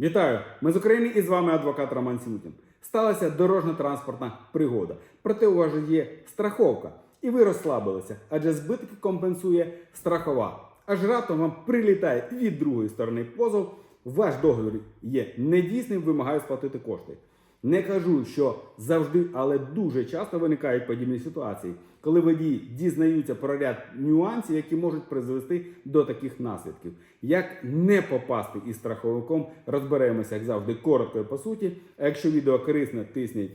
Вітаю! Ми з України і з вами адвокат Роман Сімутін. Сталася дорожньо-транспортна пригода. Проте у вас же є страховка. І ви розслабилися, адже збитки компенсує страхова. Аж раптом вам прилітає від другої сторони позов. Ваш договір є недійсним, вимагає сплатити кошти. Не кажу, що завжди, але дуже часто виникають подібні ситуації, коли водії дізнаються про ряд нюансів, які можуть призвести до таких наслідків. Як не попасти із страховиком, розберемося, як завжди, коротко і по суті. А якщо відео корисне, тисніть,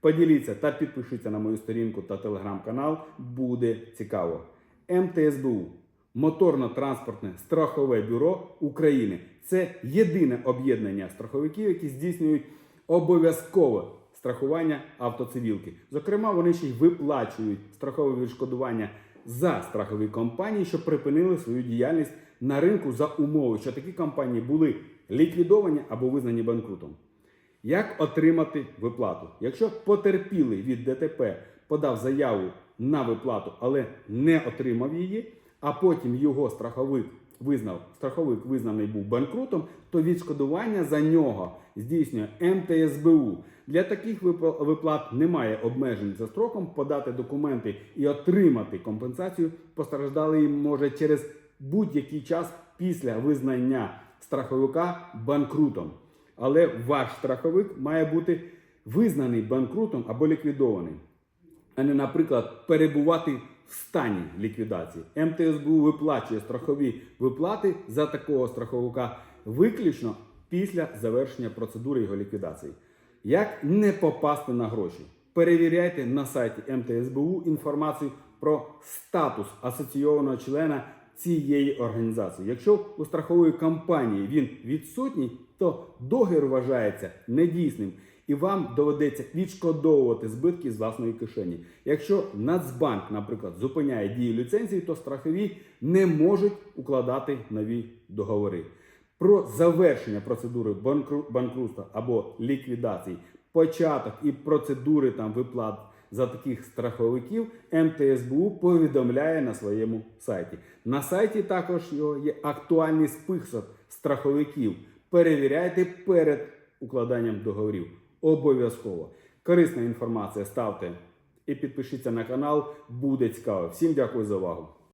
поділіться та підпишіться на мою сторінку та телеграм-канал. Буде цікаво. МТСБУ Моторно-транспортне страхове бюро України це єдине об'єднання страховиків, які здійснюють обов'язкове страхування автоцивілки. Зокрема, вони ще й виплачують страхове відшкодування за страхові компанії, що припинили свою діяльність на ринку за умови, що такі компанії були ліквідовані або визнані банкрутом. Як отримати виплату? Якщо потерпілий від ДТП подав заяву на виплату, але не отримав її, а потім його страховик визнав, страховик визнаний був банкрутом, то відшкодування за нього здійснює МТСБУ. Для таких виплат немає обмежень за строком подати документи і отримати компенсацію. Постраждалий може через будь-який час після визнання страховика банкрутом. Але ваш страховик має бути визнаний банкрутом або ліквідований, а не, наприклад, перебувати в стані ліквідації. МТСБУ виплачує страхові виплати за такого страховика виключно після завершення процедури його ліквідації. Як не попасти на гроші? Перевіряйте на сайті МТСБУ інформацію про статус асоційованого члена цієї організації. Якщо у страхової компанії він відсутній, то договір вважається недійсним і вам доведеться відшкодовувати збитки з власної кишені. Якщо Нацбанк, наприклад, зупиняє дію ліцензії, то страхові не можуть укладати нові договори. Про завершення процедури банкрутства або ліквідації, початок і процедури там виплат за таких страховиків МТСБУ повідомляє на своєму сайті. На сайті також його є актуальний список страховиків. Перевіряйте перед укладанням договорів. Обов'язково. Корисна інформація ставте і підпишіться на канал. Буде цікаво. Всім дякую за увагу.